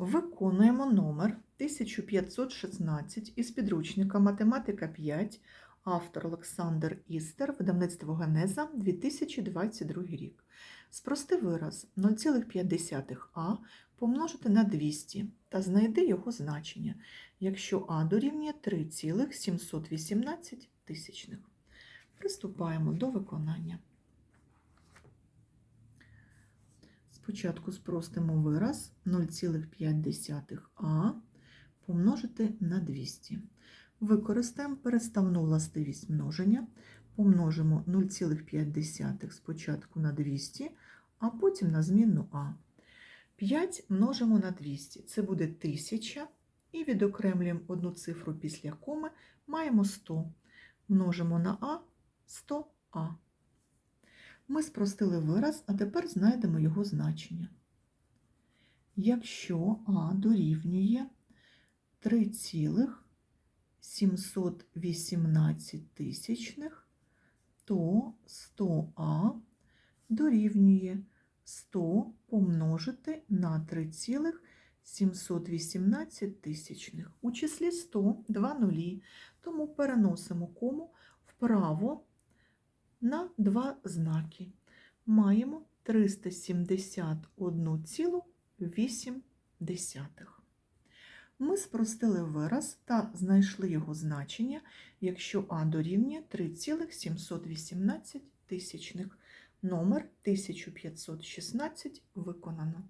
Виконуємо номер 1516 із підручника Математика 5, автор Олександр Істер, видавництво Генеза, 2022 рік. Спрости вираз 0,5а помножити на 200 та знайди його значення, якщо а дорівнює 3,718 тисячних. Приступаємо до виконання. Спочатку спростимо вираз 0,5а помножити на 200. Використаємо переставну властивість множення. Помножимо 0,5 спочатку на 200, а потім на змінну а. 5 множимо на 200. Це буде 1000. І відокремлюємо одну цифру після коми. Маємо 100. Множимо на а 100а. Ми спростили вираз, а тепер знайдемо його значення. Якщо А дорівнює 3,718 тисячних, то 100А дорівнює 100 помножити на 3,718 тисячних. У числі 100 два нулі, тому переносимо кому вправо на два знаки. Маємо 371,8. Ми спростили вираз та знайшли його значення, якщо А дорівнює 3,718 тисячних. Номер 1516 виконано.